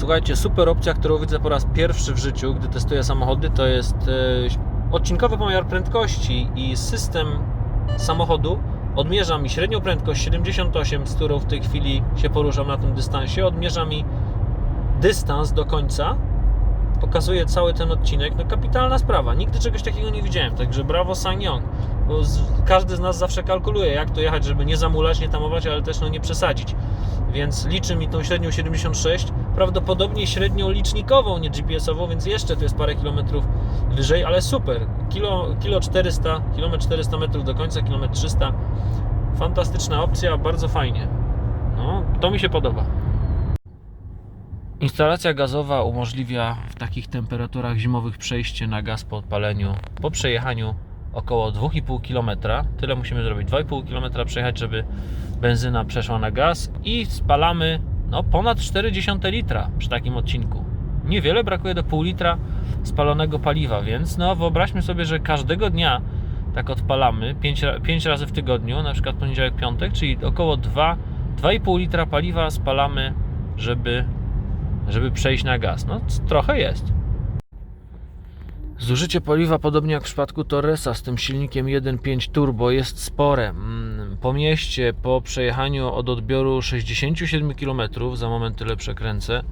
Słuchajcie, super opcja, którą widzę po raz pierwszy w życiu, gdy testuję samochody, to jest e, odcinkowy pomiar prędkości i system samochodu odmierza mi średnią prędkość 78, z którą w tej chwili się poruszam na tym dystansie, odmierza mi dystans do końca, pokazuje cały ten odcinek, no kapitalna sprawa, nigdy czegoś takiego nie widziałem, także brawo Sanyong, bo z, każdy z nas zawsze kalkuluje, jak to jechać, żeby nie zamulać, nie tamować, ale też no nie przesadzić, więc liczy mi tą średnią 76, prawdopodobnie średnią licznikową, nie GPS-ową, więc jeszcze to jest parę kilometrów wyżej, ale super, kilo, kilo 400, kilometr 400 metrów do końca, kilometr 300, fantastyczna opcja, bardzo fajnie, no to mi się podoba. Instalacja gazowa umożliwia w takich temperaturach zimowych przejście na gaz po odpaleniu po przejechaniu około 2,5 km. Tyle musimy zrobić 2,5 km przejechać, żeby benzyna przeszła na gaz i spalamy no, ponad 0,4 litra przy takim odcinku. Niewiele brakuje do pół litra spalonego paliwa, więc no, wyobraźmy sobie, że każdego dnia tak odpalamy 5, 5 razy w tygodniu, na przykład poniedziałek, piątek, czyli około 2, 2,5 litra paliwa spalamy, żeby żeby przejść na gaz. No, trochę jest. Zużycie paliwa, podobnie jak w przypadku Torresa z tym silnikiem 1.5 turbo, jest spore. Mm, Po mieście, po przejechaniu od odbioru 67 km, za moment tyle przekręcę,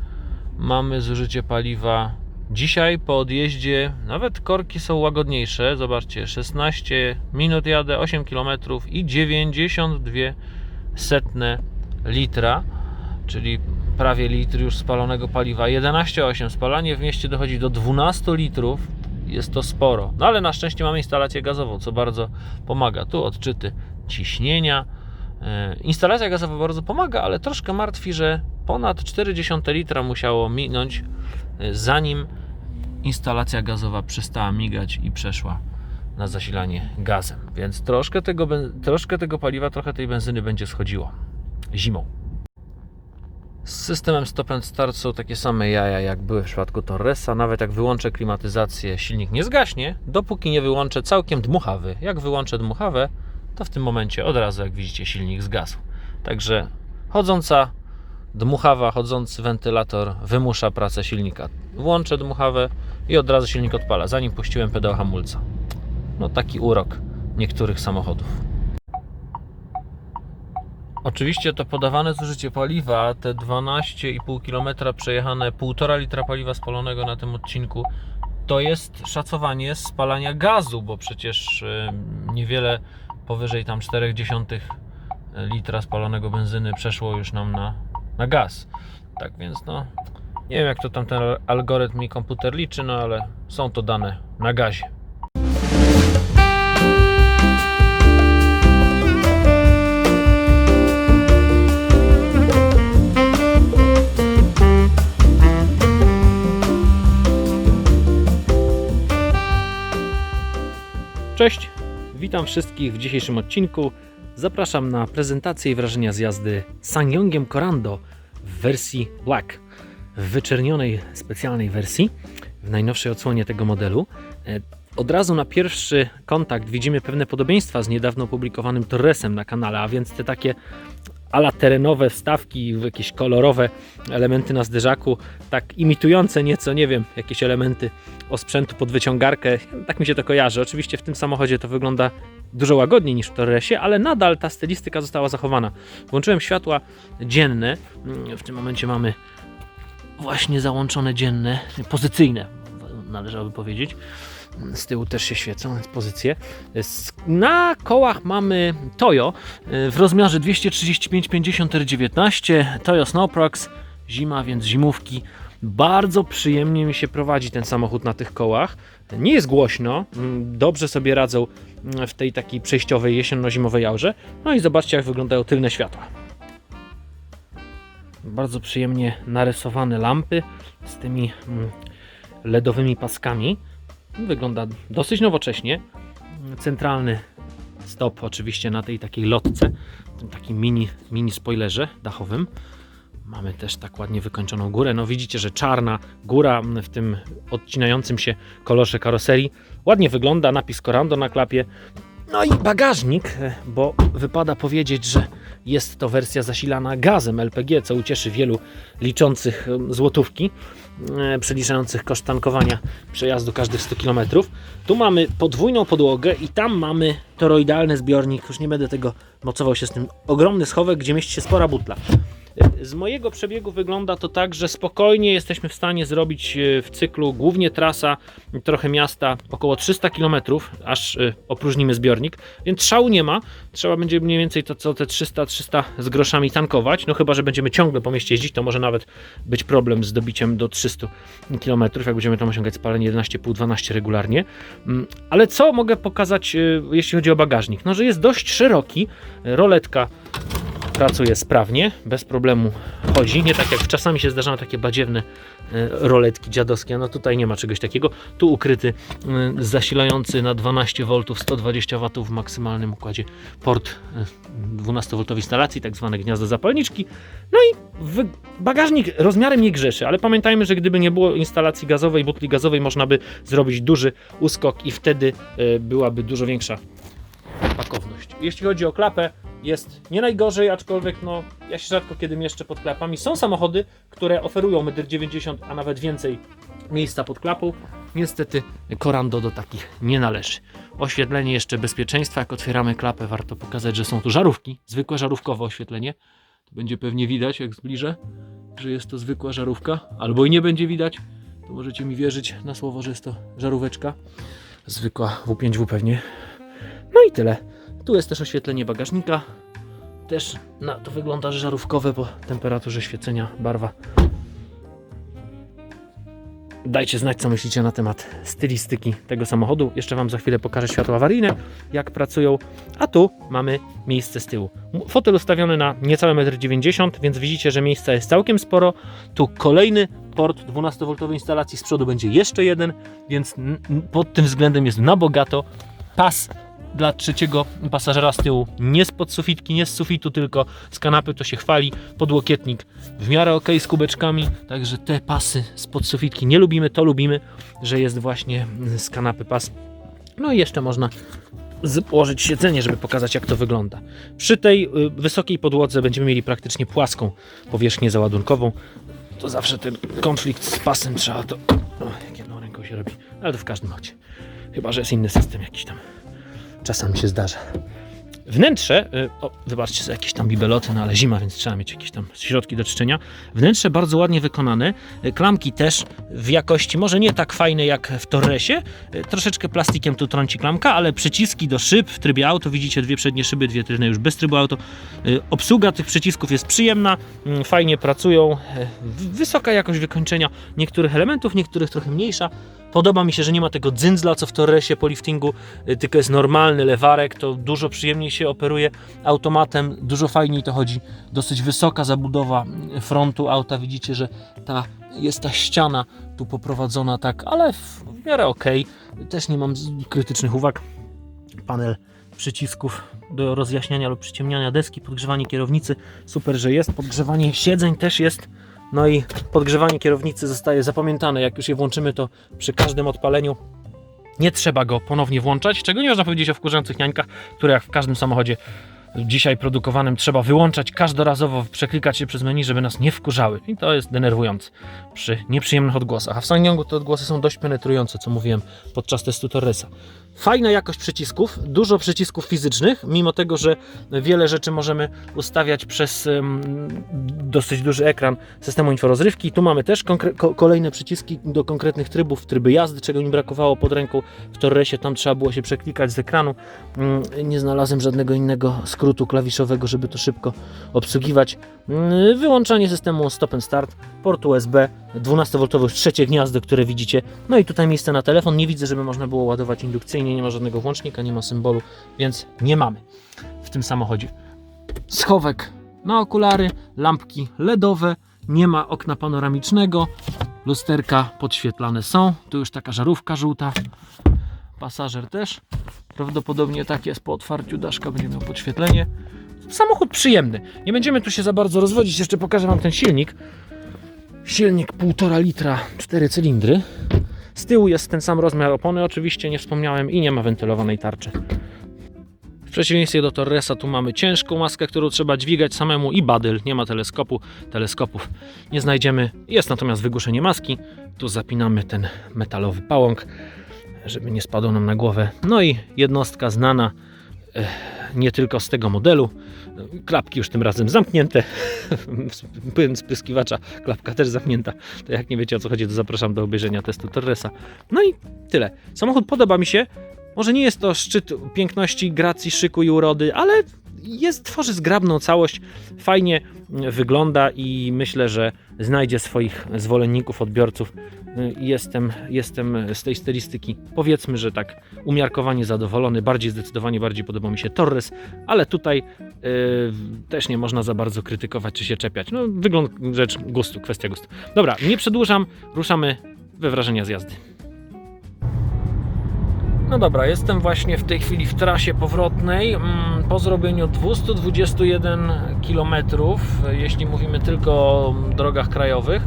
mamy zużycie paliwa. Dzisiaj po odjeździe nawet korki są łagodniejsze. Zobaczcie, 16 minut jadę, 8 km i 92 setne litra, czyli prawie litr już spalonego paliwa. 11,8 spalanie w mieście dochodzi do 12 litrów. Jest to sporo. No ale na szczęście mamy instalację gazową, co bardzo pomaga. Tu odczyty ciśnienia. E, Instalacja gazowa bardzo pomaga, ale troszkę martwi, że ponad 0,4 litra musiało minąć, e, zanim instalacja gazowa przestała migać i przeszła na zasilanie gazem. Więc troszkę tego, troszkę tego paliwa, trochę tej benzyny będzie schodziło zimą. Z systemem stop and start są takie same jaja jak były w przypadku Torresa. Nawet jak wyłączę klimatyzację, silnik nie zgaśnie, dopóki nie wyłączę całkiem dmuchawy. Jak wyłączę dmuchawę, to w tym momencie od razu, jak widzicie, silnik zgasł. Także chodząca dmuchawa, chodzący wentylator wymusza pracę silnika. Włączę dmuchawę i od razu silnik odpala, zanim puściłem pedał hamulca. No taki urok niektórych samochodów. Oczywiście to podawane zużycie paliwa, te 12,5 km przejechane, 1,5 litra paliwa spalonego na tym odcinku, to jest szacowanie spalania gazu, bo przecież e, niewiele powyżej tam 0,4 litra spalonego benzyny przeszło już nam na, na gaz. Tak więc no, nie wiem jak to tam ten algorytm i komputer liczy, no ale są to dane na gazie. Cześć, witam wszystkich w dzisiejszym odcinku. Zapraszam na prezentację i wrażenia z jazdy Sangyongiem Corando w wersji Black, w wyczernionej specjalnej wersji, w najnowszej odsłonie tego modelu. E, Od razu na pierwszy kontakt widzimy pewne podobieństwa z niedawno opublikowanym Torresem na kanale, a więc te takie ala terenowe wstawki, jakieś kolorowe elementy na zderzaku, tak imitujące nieco, nie wiem, jakieś elementy osprzętu pod wyciągarkę. Tak mi się to kojarzy. Oczywiście w tym samochodzie to wygląda dużo łagodniej niż w Torresie, ale nadal ta stylistyka została zachowana. Włączyłem światła dzienne. W tym momencie mamy właśnie załączone dzienne, pozycyjne należałoby powiedzieć. Z tyłu też się świecą, więc pozycje. Na kołach mamy Toyo y, w rozmiarze 235-50 R19, Toyo Snowprox, zima, więc zimówki. Bardzo przyjemnie mi się prowadzi ten samochód na tych kołach. Nie jest głośno, mm, dobrze sobie radzą mm, w tej takiej przejściowej jesienno-zimowej aurze. No i zobaczcie jak wyglądają tylne światła. Bardzo przyjemnie narysowane lampy z tymi mm, LEDowymi paskami. Wygląda dosyć nowocześnie. Centralny stop oczywiście na tej takiej lotce, tym takim mini, mini spoilerze dachowym. Mamy też tak ładnie wykończoną górę. No widzicie, że czarna góra w tym odcinającym się kolorze karoserii ładnie wygląda. Napis Corando na klapie. No i bagażnik, e, bo wypada powiedzieć, że jest to wersja zasilana gazem LPG, co ucieszy wielu liczących złotówki, e, przeliczających koszt tankowania przejazdu każdych 100 km. Tu mamy podwójną podłogę i tam mamy toroidalny zbiornik, już nie będę tego mocował się z tym, ogromny schowek, gdzie mieści się spora butla. Z mojego przebiegu wygląda to tak, że spokojnie jesteśmy w stanie zrobić e, w cyklu głównie trasa, trochę miasta, około 300 km, aż e, opróżnimy zbiornik, więc szału nie ma. Trzeba będzie mniej więcej to co te 300-300 z groszami tankować. No chyba, że będziemy ciągle po mieście jeździć, to może nawet być problem z dobiciem do 300 km, jak będziemy tam osiągać spalenie 11,5-12 regularnie. Mm, Ale co mogę pokazać, e, jeśli chodzi o bagażnik? No, że jest dość szeroki, roletka pracuje sprawnie, bez problemu chodzi. Nie tak jak czasami się zdarzają takie badziewne e, roletki dziadowskie, no tutaj nie ma czegoś takiego. Tu ukryty e, zasilający na 12 V 120 W maksymalnym układzie port e, 12V instalacji, tak zwane gniazdo zapalniczki. No i bagażnik rozmiarem nie grzeszy, ale pamiętajmy, że gdyby nie było instalacji gazowej, butli gazowej, można by zrobić duży uskok i wtedy e, byłaby dużo większa pakowność. Jeśli chodzi o klapę, jest nie najgorzej, aczkolwiek no, ja się rzadko kiedy mieszczę pod klapami. Są samochody, które oferują 1,90 m, a nawet więcej miejsca pod klapą. Niestety Corando do takich nie należy. Oświetlenie jeszcze bezpieczeństwa. Jak otwieramy klapę, warto pokazać, że są tu żarówki. Zwykłe żarówkowe oświetlenie. To będzie pewnie widać, jak zbliżę, że jest to zwykła żarówka. Albo i nie będzie widać. To możecie mi wierzyć na słowo, że jest to żaróweczka. Zwykła W5W pewnie. No i tyle. Tu jest też oświetlenie bagażnika. Też na to wygląda żarówkowe po temperaturze świecenia barwa. Dajcie znać, co myślicie na temat stylistyki tego samochodu. Jeszcze Wam za chwilę pokażę światła awaryjne, jak pracują. A tu mamy miejsce z tyłu. Fotel ustawiony na niecałe 1,90 m, więc widzicie, że miejsca jest całkiem sporo. Tu kolejny port 12V instalacji, z przodu będzie jeszcze jeden, więc pod tym względem jest na bogato. Pas dla trzeciego pasażera z tyłu. Nie z podsufitki, nie z sufitu, tylko z kanapy to się chwali. Podłokietnik w miarę ok z kubeczkami, także te pasy z podsufitki nie lubimy, to lubimy, że jest właśnie z kanapy pas. No i jeszcze można złożyć siedzenie, żeby pokazać jak to wygląda. Przy tej y, wysokiej podłodze będziemy mieli praktycznie płaską powierzchnię załadunkową. To zawsze ten konflikt z pasem trzeba to... O, jak jedną ręką się robi, ale to w każdym razie. Chyba, że jest inny system jakiś tam. Czasami się zdarza. Wnętrze, y, o, wybaczcie jakieś tam bibeloty, no ale zima, więc trzeba mieć jakieś tam środki do czyszczenia. Wnętrze bardzo ładnie wykonane, y, klamki też w jakości może nie tak fajne jak w Torresie, y, troszeczkę plastikiem tu trąci klamka, ale przyciski do szyb w trybie auto, widzicie dwie przednie szyby, dwie tylne już bez trybu auto. Obsługa tych przycisków jest przyjemna, mm, fajnie pracują, wysoka jakość wykończenia niektórych elementów, niektórych trochę mniejsza. Podoba mi się, że nie ma tego dzyndzla, co w Torresie po liftingu, y, tylko jest normalny lewarek, to dużo przyjemniej się operuje automatem, dużo fajniej to chodzi. Dosyć wysoka zabudowa mm, frontu auta, widzicie, że ta jest ta ściana tu poprowadzona tak, ale w, miarę ok. Też nie mam krytycznych uwag. Panel przycisków do rozjaśniania lub przyciemniania deski, podgrzewanie kierownicy, super, że jest. Podgrzewanie siedzeń też jest. No i podgrzewanie kierownicy zostaje zapamiętane. Jak już je włączymy, to przy każdym odpaleniu nie trzeba go ponownie włączać. Czego nie można powiedzieć o wkurzających niańkach, które jak w każdym samochodzie dzisiaj produkowanym trzeba wyłączać każdorazowo, przeklikać się przez menu, żeby nas nie wkurzały. I to jest denerwujące przy nieprzyjemnych odgłosach. A w Sanyongu te odgłosy są dość penetrujące, co mówiłem podczas testu Torresa. Fajna jakość przycisków, dużo przycisków fizycznych, mimo tego, że wiele rzeczy możemy ustawiać przez dosyć duży ekran systemu inforozrywki. Tu mamy też kolejne przyciski do konkretnych trybów, tryby jazdy, czego mi brakowało pod ręką w Torresie, tam trzeba było się przeklikać z ekranu. Mm, Nie znalazłem żadnego innego skrótu klawiszowego, żeby to szybko obsługiwać. Mm, Wyłączanie systemu stop and start, port USB, 12V już trzecie gniazdo, które widzicie. No i tutaj miejsce na telefon. Nie widzę, żeby można było ładować indukcyjnie, nie ma żadnego włącznika, nie ma symbolu, więc nie mamy w tym samochodzie. Schowek na okulary, lampki LEDowe, nie ma okna panoramicznego, lusterka podświetlane są. Tu już taka żarówka żółta. Pasażer też. Prawdopodobnie tak jest po otwarciu daszka będzie miał podświetlenie. Samochód przyjemny. Nie będziemy tu się za bardzo rozwodzić. Jeszcze pokażę Wam ten silnik. Silnik 1,5 litra, 4 cylindry. Z tyłu jest ten sam rozmiar opony, oczywiście nie wspomniałem, i nie ma wentylowanej tarczy. W przeciwieństwie do Torresa tu mamy ciężką maskę, którą trzeba dźwigać samemu i badyl. Nie ma teleskopu, teleskopów nie znajdziemy. Jest natomiast wygłuszenie maski. Tu zapinamy ten metalowy pałąk, żeby nie spadł nam na głowę. No i jednostka znana eh, nie tylko z tego modelu. Klapki już tym razem zamknięte. Płyn spryskiwacza, klapka też zamknięta. To jak nie wiecie o co chodzi, to zapraszam do obejrzenia testu Torresa. No i tyle. Samochód podoba mi się. Może nie jest to szczyt piękności, gracji, szyku i urody, ale jest, tworzy zgrabną całość, fajnie wygląda i myślę, że znajdzie swoich zwolenników, odbiorców. Jestem, jestem z tej stylistyki, powiedzmy, że tak umiarkowanie zadowolony, bardziej zdecydowanie bardziej podoba mi się Torres, ale tutaj yy, też nie można za bardzo krytykować czy się czepiać. No, wygląd rzecz gustu, kwestia gustu. Dobra, nie przedłużam, ruszamy we wrażenia z jazdy. No dobra, jestem właśnie w tej chwili w trasie powrotnej. mm, Po zrobieniu 221 km, jeśli mówimy tylko o drogach krajowych.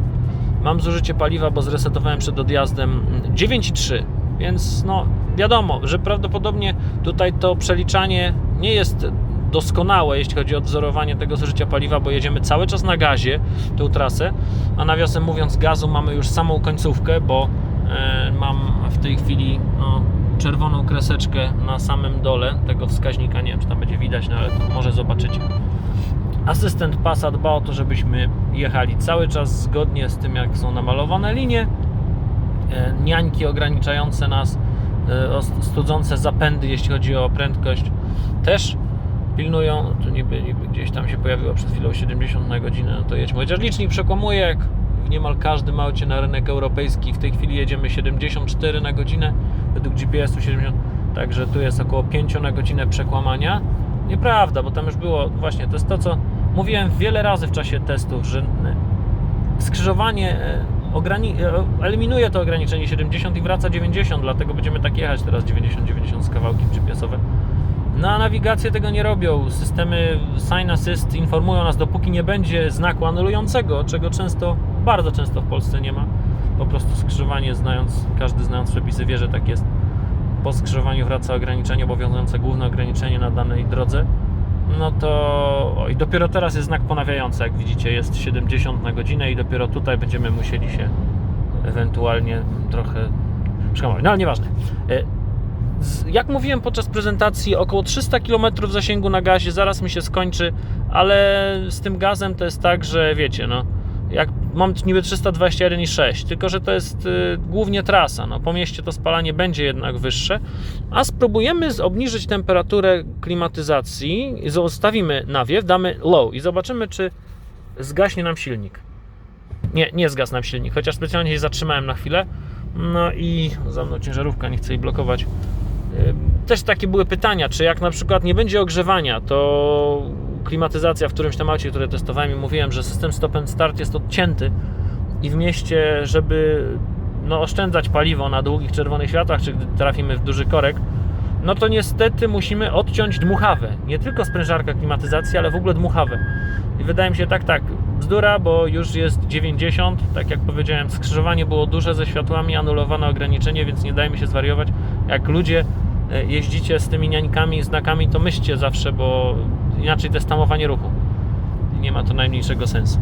Mam zużycie paliwa, bo zresetowałem przed odjazdem 9,3, więc no wiadomo, że prawdopodobnie tutaj to przeliczanie nie jest doskonałe, jeśli chodzi o odzorowanie tego zużycia paliwa, bo jedziemy cały czas na gazie tą trasę, a nawiasem mówiąc gazu mamy już samą końcówkę, bo e, mam w tej chwili no, czerwoną kreseczkę na samym dole tego wskaźnika, nie wiem czy tam będzie widać, no ale to może zobaczycie. Asystent pasa dba o to, żebyśmy jechali cały czas zgodnie z tym, jak są namalowane linie. E, Niańki ograniczające nas, e, studzące zapędy, jeśli chodzi o prędkość, też pilnują. Tu niby, niby gdzieś tam się pojawiło przed chwilą 70 na godzinę, no to jedźmy. Chociaż licznik przekłamuje, jak w niemal każdym aucie na rynek europejski. W tej chwili jedziemy 74 na godzinę, według GPS-u 70, także tu jest około 5 na godzinę przekłamania. Nieprawda, bo tam już było, właśnie, to jest to, co mówiłem wiele razy w czasie testów, że skrzyżowanie e, ograni- e, eliminuje to ograniczenie 70 i wraca 90, dlatego będziemy tak jechać teraz 90-90 z kawałkiem GPS-owym. No a nawigacje tego nie robią. Systemy Sign Assist informują nas, dopóki nie będzie znaku anulującego, czego często, bardzo często w Polsce nie ma. Po prostu skrzyżowanie, znając, każdy znając przepisy wie, że tak jest. Po skrzyżowaniu wraca ograniczenie obowiązujące, główne ograniczenie na danej drodze. No to i dopiero teraz jest znak ponawiający, jak widzicie, jest 70 na godzinę i dopiero tutaj będziemy musieli się ewentualnie trochę przehamować. No ale nieważne. E, Jak mówiłem podczas prezentacji, około 300 km zasięgu na gazie zaraz mi się skończy, ale z tym gazem to jest tak, że wiecie, no, mam niby 321,6, tylko że to jest y, głównie trasa. No, po mieście to spalanie będzie jednak wyższe, a spróbujemy obniżyć temperaturę klimatyzacji, zostawimy nawiew, damy low i zobaczymy, czy zgaśnie nam silnik. Nie, nie zgasł nam silnik, chociaż specjalnie się zatrzymałem na chwilę. No i za mną ciężarówka, nie chcę jej blokować. Ym, Też takie były pytania, czy jak na przykład nie będzie ogrzewania, to klimatyzacja w którymś temacie, które testowałem i mówiłem, że system stop and start jest odcięty i w mieście, żeby no, oszczędzać paliwo na długich czerwonych światłach, czy gdy trafimy w duży korek, no to niestety musimy odciąć dmuchawę. Nie tylko sprężarka klimatyzacji, ale w ogóle dmuchawę. I wydaje mi się tak, tak, bzdura, bo już jest 90, tak jak powiedziałem, skrzyżowanie było duże ze światłami, anulowane ograniczenie, więc nie dajmy się zwariować. Jak ludzie e, jeździcie z tymi niańkami znakami, to myślcie zawsze, bo inaczej to jest tamowanie ruchu. Nie ma to najmniejszego sensu.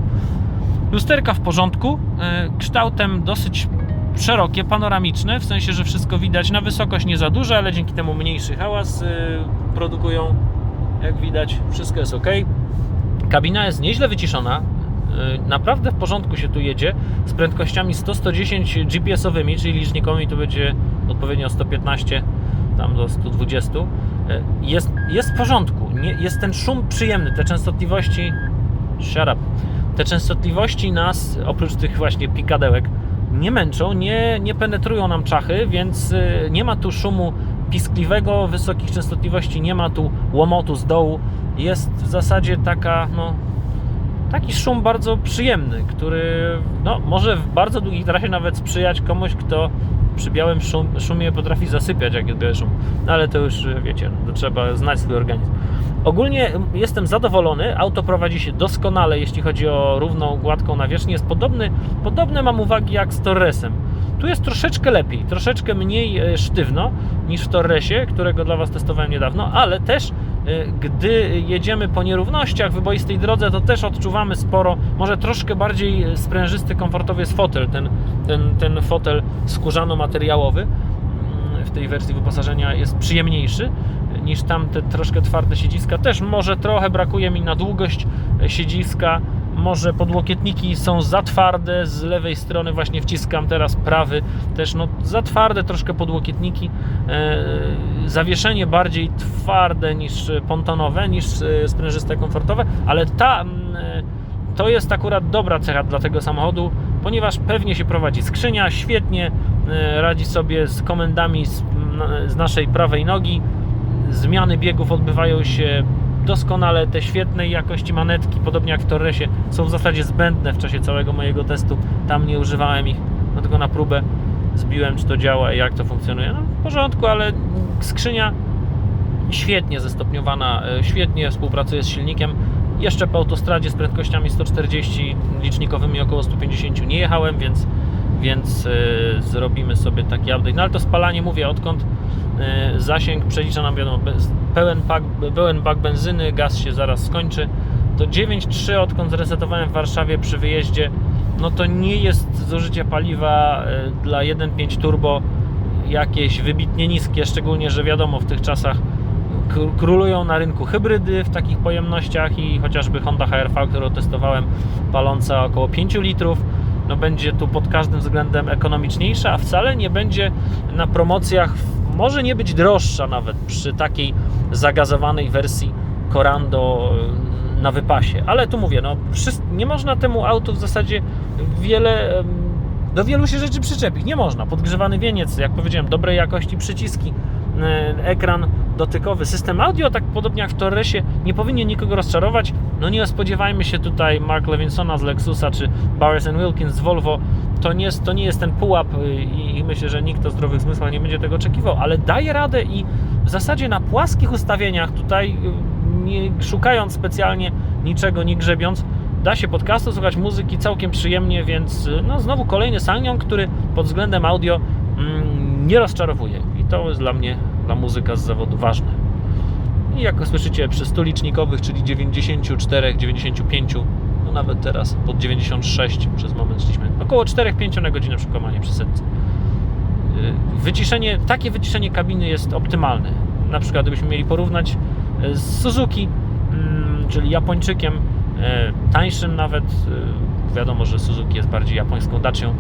Lusterka w porządku, e, kształtem dosyć szerokie, panoramiczne, w sensie, że wszystko widać na wysokość nie za duże, ale dzięki temu mniejszy hałas e, produkują. Jak widać, wszystko jest ok. Kabina jest nieźle wyciszona. Yy, Naprawdę w porządku się tu jedzie z prędkościami 100-110 GPS-owymi, czyli licznikowymi to będzie odpowiednio 115 tam do 120. Yy, Jest, jest w porządku. Nie, jest ten szum przyjemny, te częstotliwości. Shut up. Te częstotliwości nas, oprócz tych właśnie pikadełek, nie męczą, nie, nie penetrują nam czachy, więc yy, nie ma tu szumu piskliwego, wysokich częstotliwości, nie ma tu łomotu z dołu. Jest w zasadzie taka, no, taki szum bardzo przyjemny, który no, może w bardzo długiej trasie nawet sprzyjać komuś, kto przy białym szum, szumie potrafi zasypiać, jak jest biały szum. No ale to już wiecie, to trzeba znać swój organizm. Ogólnie jestem zadowolony, auto prowadzi się doskonale, jeśli chodzi o równą, gładką nawierzchnię. Jest podobny, podobne mam uwagi jak z Torresem. Tu jest troszeczkę lepiej, troszeczkę mniej e, sztywno niż w Torresie, którego dla Was testowałem niedawno, ale też gdy jedziemy po nierównościach, wyboistej drodze, to też odczuwamy sporo, może troszkę bardziej sprężysty, komfortowy jest fotel, ten, ten, ten fotel skórzano-materiałowy mm, w tej wersji wyposażenia jest przyjemniejszy niż tamte troszkę twarde siedziska. Też może trochę brakuje mi na długość siedziska, może podłokietniki są za twarde, z lewej strony właśnie wciskam teraz prawy, też no za twarde troszkę podłokietniki, e, zawieszenie bardziej twarde niż pontonowe, niż e, sprężyste, komfortowe, ale ta, mm, e, to jest akurat dobra cecha dla tego samochodu, ponieważ pewnie się prowadzi skrzynia, świetnie radzi sobie z komendami z, z naszej prawej nogi, zmiany biegów odbywają się doskonale. Te świetnej jakości manetki, podobnie jak w Torresie, są w zasadzie zbędne w czasie całego mojego testu. Tam nie używałem ich, no tylko na próbę zbiłem, czy to działa i jak to funkcjonuje. No, w porządku, ale skrzynia świetnie zestopniowana, e, świetnie współpracuje z silnikiem. Jeszcze po autostradzie z prędkościami 140 licznikowymi około 150 nie jechałem, więc, więc e, zrobimy sobie taki update. No ale to spalanie, mówię, odkąd e, zasięg przelicza nam wiadomo, pełen, pak, pełen bak benzyny, gaz się zaraz skończy. To 9,3 odkąd zresetowałem w Warszawie przy wyjeździe, no to nie jest zużycie paliwa e, dla 1.5 turbo jakieś wybitnie niskie, szczególnie, że wiadomo w tych czasach królują na rynku hybrydy w takich pojemnościach i chociażby Honda HR-V, którą testowałem, paląca około 5 litrów, no będzie tu pod każdym względem ekonomiczniejsza, a wcale nie będzie na promocjach, może nie być droższa nawet przy takiej zagazowanej wersji Corando y, na wypasie. Ale tu mówię, no nie można temu autu w zasadzie wiele do wielu się rzeczy przyczepić. Nie można. Podgrzewany wieniec, jak powiedziałem, dobrej jakości przyciski, ekran dotykowy, system audio, tak podobnie jak w Torresie, nie powinien nikogo rozczarować. No nie spodziewajmy się tutaj Mark Levinsona z Lexusa czy Bowers Wilkins z Volvo. To nie jest, to nie jest ten pułap y, i, i myślę, że nikt o zdrowych zmysłach nie będzie tego oczekiwał, ale daje radę i w zasadzie na płaskich ustawieniach tutaj y, nie szukając specjalnie niczego, nie grzebiąc, da się podcastu słuchać muzyki całkiem przyjemnie, więc y, no znowu kolejny Sangyon, który pod względem audio mm, nie rozczarowuje i to jest dla mnie, dla muzyka z zawodu ważne. I jak słyszycie przy 100 licznikowych, czyli 94, 95, no nawet teraz pod 96 przez moment szliśmy, około 4-5 na godzinę przełamanie przy setce. Y, Wyciszenie, takie wyciszenie kabiny jest optymalne. Na przykład gdybyśmy mieli porównać y, z Suzuki, mm, czyli Japończykiem, e, tańszym nawet, wiadomo, że Suzuki jest bardziej japońską dacią,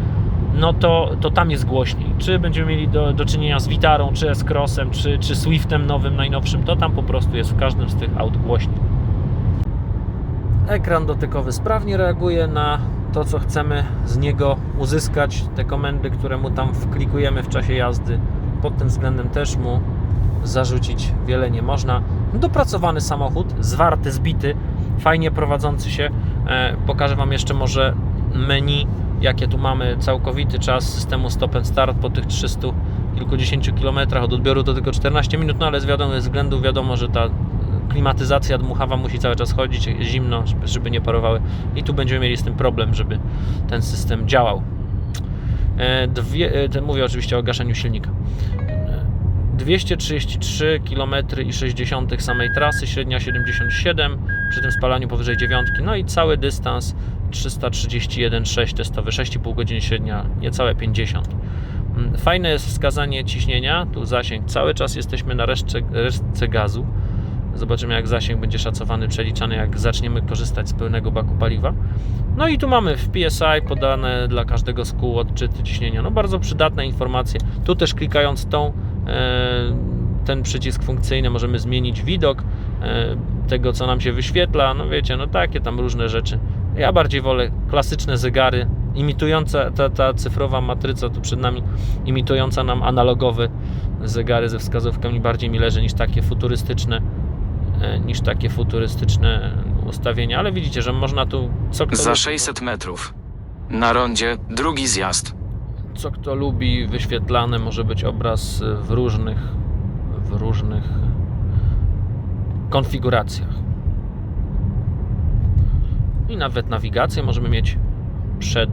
no to, to tam jest głośniej. Czy będziemy mieli do, do czynienia z Vitarą, czy S-Crossem, czy, czy Swiftem nowym, najnowszym, to tam po prostu jest w każdym z tych aut głośniej. Ekran dotykowy sprawnie reaguje na to, co chcemy z niego uzyskać, te komendy, które mu tam wklikujemy w czasie jazdy. Pod tym względem też mu zarzucić wiele nie można. Dopracowany samochód, zwarty, zbity, fajnie prowadzący się. E, pokażę Wam jeszcze może menu, jakie tu mamy, całkowity czas systemu stop and start po tych 300 kilkudziesięciu kilometrach od odbioru do tylko 14 minut, no ale z wiadomych względów wiadomo, że ta klimatyzacja dmuchawa musi cały czas chodzić, zimno, żeby- nie parowały i tu będziemy mieli z tym problem, żeby ten system działał. E, Dwie, e, mówię oczywiście o gaszeniu silnika. E, 233 km i 60 samej trasy, średnia 77, przy tym spalaniu powyżej 9, no i cały dystans 331,6 testowy, 6,5 godziny średnia, niecałe 50. Mm, Fajne jest wskazanie ciśnienia, tu zasięg, cały czas jesteśmy na resztce, resztce gazu. Zobaczymy jak zasięg będzie szacowany, przeliczany jak zaczniemy korzystać z pełnego baku paliwa. No i tu mamy w PSI podane dla każdego z kół odczyty ciśnienia. No bardzo przydatne informacje. Tu też klikając tą, e, ten przycisk funkcyjny możemy zmienić widok e, tego co nam się wyświetla. No wiecie, no takie tam różne rzeczy. Ja bardziej wolę klasyczne zegary imitujące, ta, ta cyfrowa matryca tu przed nami imitująca nam analogowe zegary ze wskazówkami bardziej mi leży niż takie futurystyczne e, niż takie futurystyczne ustawienia, ale widzicie, że można tu co kto, Za lubi, 600 metrów. Na rondzie drugi zjazd. co kto lubi wyświetlane może być obraz w różnych w różnych konfiguracjach. I nawet nawigację możemy mieć przed,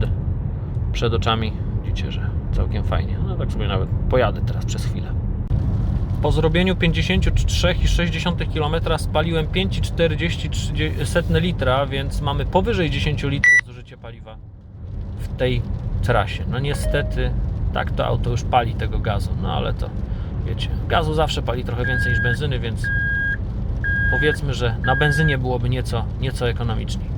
przed oczami. Widzicie, że całkiem fajnie. No tak sobie nawet pojadę teraz przez chwilę. Po zrobieniu 53,6 km spaliłem 5,40 litra, więc mamy powyżej 10 litrów zużycie paliwa w tej trasie. No niestety tak to auto już pali tego gazu, no ale to wiecie, gazu zawsze pali trochę więcej niż benzyny, więc powiedzmy, że na benzynie byłoby nieco, nieco ekonomiczniej.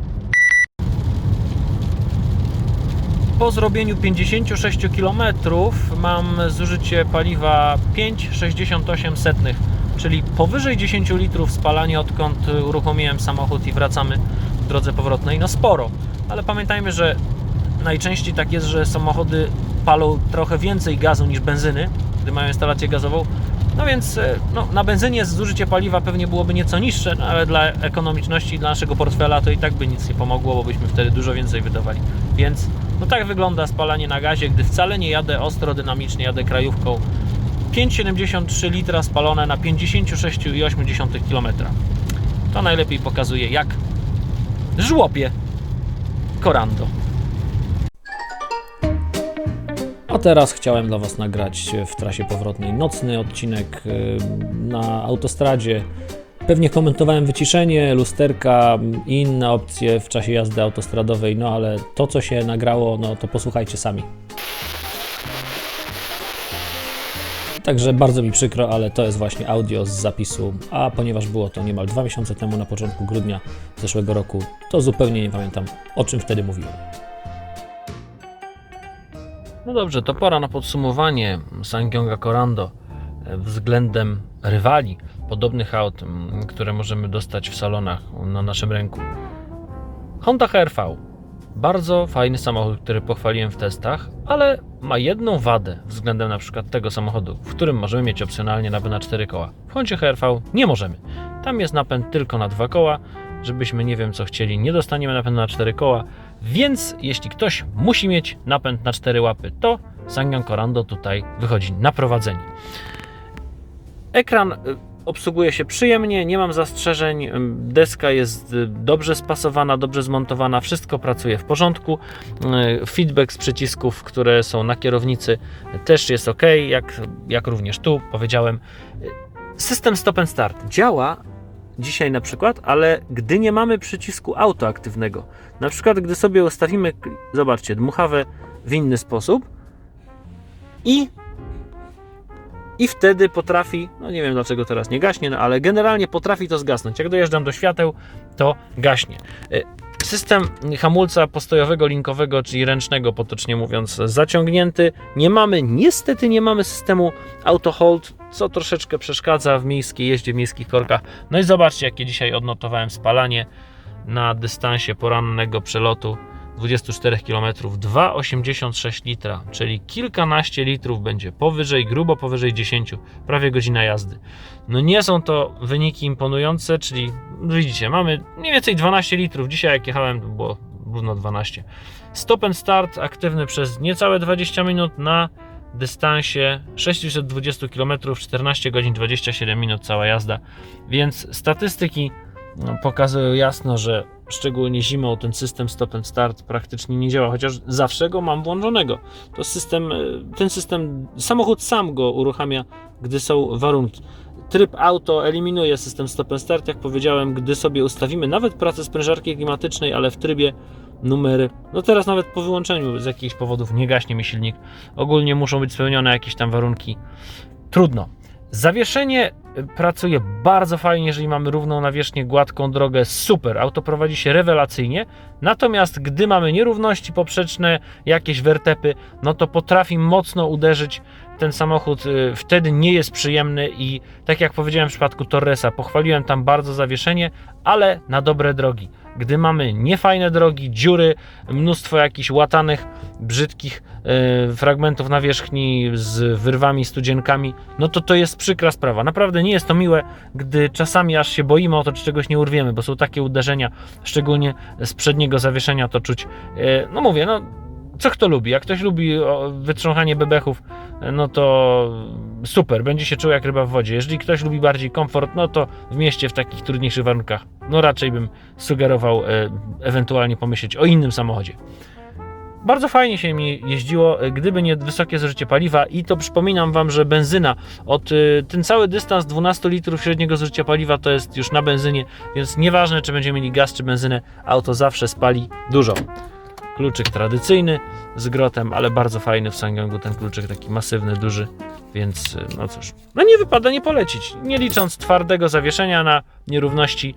Po zrobieniu 56 km mam zużycie paliwa 5,68, czyli powyżej 10 litrów spalania odkąd uruchomiłem samochód i wracamy w drodze powrotnej. No sporo, ale pamiętajmy, że najczęściej tak jest, że samochody palą trochę więcej gazu niż benzyny, gdy mają instalację gazową. No więc e, no, na benzynie zużycie paliwa pewnie byłoby nieco niższe, no, ale dla ekonomiczności dla naszego portfela to i tak by nic nie pomogło, bo byśmy wtedy dużo więcej wydawali. Więc no tak wygląda spalanie na gazie, gdy wcale nie jadę ostro dynamicznie, jadę krajówką. 5,73 litra spalone na 56,8 km. To najlepiej pokazuje jak żłopie Corando. A teraz chciałem dla Was nagrać w trasie powrotnej nocny odcinek y, na autostradzie. Pewnie komentowałem wyciszenie, lusterka i inne opcje w czasie jazdy autostradowej, no ale to co się nagrało, no to posłuchajcie sami. Także bardzo mi przykro, ale to jest właśnie audio z zapisu, a ponieważ było to niemal dwa miesiące temu, na początku grudnia zeszłego roku, to zupełnie nie pamiętam o czym wtedy mówiłem. No dobrze, to pora na podsumowanie Sangyonga Corando e, względem rywali podobnych aut, m, które możemy dostać w salonach na naszym rynku. Honda HR-V. Bardzo fajny samochód, który pochwaliłem w testach, ale ma jedną wadę względem na przykład tego samochodu, w którym możemy mieć opcjonalnie napęd na 4 koła. W Hondzie HR-V nie możemy. Tam jest napęd tylko na dwa koła. Żebyśmy nie wiem co chcieli, nie dostaniemy napędu na 4 koła, więc jeśli ktoś musi mieć napęd na 4 łapy, to Sangyong Corando tutaj wychodzi na prowadzenie. Ekran y, obsługuje się przyjemnie, nie mam zastrzeżeń. Deska jest y, dobrze spasowana, dobrze zmontowana, wszystko pracuje w porządku. Y, Feedback z przycisków, które są na kierownicy, też jest ok, jak, jak również tu powiedziałem. Y, System stop and start działa dzisiaj na przykład, ale gdy nie mamy przycisku auto aktywnego, na przykład gdy sobie ustawimy, zobaczcie, dmuchawę w inny sposób i i wtedy potrafi, no nie wiem dlaczego teraz nie gaśnie, no ale generalnie potrafi to zgasnąć. Jak dojeżdżam do świateł, to gaśnie. Y, System hamulca postojowego, linkowego, czyli ręcznego, potocznie mówiąc, zaciągnięty. Nie mamy, niestety nie mamy systemu auto hold, co troszeczkę przeszkadza w miejskiej jeździe, w miejskich korkach. No i zobaczcie, jakie dzisiaj odnotowałem spalanie na dystansie porannego przelotu 24 km 2,86 litra, czyli kilkanaście litrów będzie powyżej, grubo powyżej 10, prawie godzina jazdy. No nie są to wyniki imponujące, czyli widzicie, mamy mniej więcej 12 litrów. Dzisiaj jak jechałem to było równo 12. Stop and start aktywny przez niecałe 20 minut na dystansie 620 km, 14 godzin 27 minut cała jazda. Więc statystyki no, pokazują jasno, że szczególnie zimą ten system stop and start praktycznie nie działa, chociaż zawsze go mam włączonego. To system, y, ten system, samochód sam go uruchamia, gdy są warunki. Tryb auto eliminuje system stop and start, jak powiedziałem, gdy sobie ustawimy nawet pracę sprężarki klimatycznej, ale w trybie numery. No teraz nawet po wyłączeniu z jakichś powodów nie gaśnie mi silnik. Ogólnie muszą być spełnione jakieś tam warunki. Trudno. Zawieszenie y, pracuje bardzo fajnie, jeżeli mamy równą nawierzchnię, gładką drogę, super, auto prowadzi się rewelacyjnie. Natomiast gdy mamy nierówności poprzeczne, jakieś wertepy, no to potrafi mocno uderzyć ten samochód. y, Wtedy nie jest przyjemny i tak jak powiedziałem w przypadku Torresa, pochwaliłem tam bardzo zawieszenie, ale na dobre drogi. Gdy mamy niefajne drogi, dziury, mnóstwo jakichś łatanych, brzydkich y, fragmentów nawierzchni z wyrwami, studzienkami, no to to jest przykra sprawa. Naprawdę nie jest to miłe, gdy czasami aż się boimy o to, czy czegoś nie urwiemy, bo są takie uderzenia, szczególnie z przedniego zawieszenia to czuć. Y, no mówię, no co kto lubi. Jak ktoś lubi wytrząchanie bebechów, no to super, będzie się czuł jak ryba w wodzie. Jeżeli ktoś lubi bardziej komfort, no to w mieście w takich trudniejszych warunkach, no raczej bym sugerował e, ewentualnie pomyśleć o innym samochodzie. bardzo fajnie się mi jeździło, e, gdyby nie wysokie zużycie paliwa i to przypominam Wam, że benzyna od y, ten cały dystans 12 litrów średniego zużycia paliwa to jest już na benzynie, więc nieważne czy będziemy mieli gaz czy benzynę, auto zawsze spali dużo. Kluczyk tradycyjny z grotem, ale bardzo fajny w Sangangu ten kluczyk taki masywny, duży, więc y, no cóż, no nie wypada nie polecić, nie licząc twardego zawieszenia na nierówności,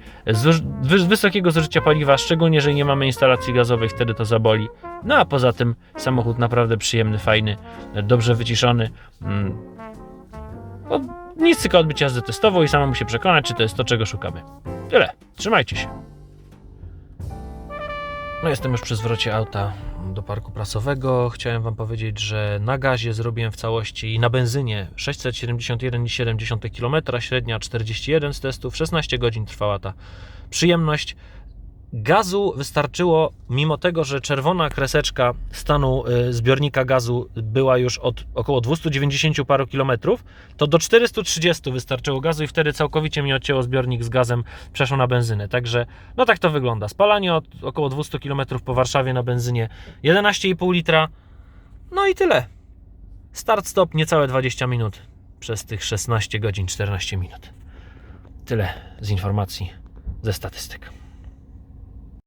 wysokiego zużycia paliwa, szczególnie jeżeli nie mamy instalacji gazowej, wtedy to zaboli. No a poza tym samochód naprawdę przyjemny, fajny, dobrze wyciszony. Mm. Nic tylko odbyć jazdę testową i samemu się przekonać, czy to jest to, czego szukamy. Tyle. Trzymajcie się. No jestem już przy zwrocie auta do parku prasowego. Chciałem Wam powiedzieć, że na gazie zrobiłem w całości i na benzynie 671,7 km, średnia 41 z testów, 16 godzin trwała ta przyjemność. Gazu wystarczyło, mimo tego, że czerwona kreseczka stanu y, zbiornika gazu była już od około 290 paru kilometrów, to do 430 wystarczyło gazu i wtedy całkowicie mnie odcięło zbiornik z gazem, przeszło na benzynę. Także no tak to wygląda. Spalanie od około 200 km po Warszawie na benzynie 11,5 litra. No i tyle. Start stop niecałe 20 minut przez tych 16 godzin 14 minut. Tyle z informacji ze statystyk.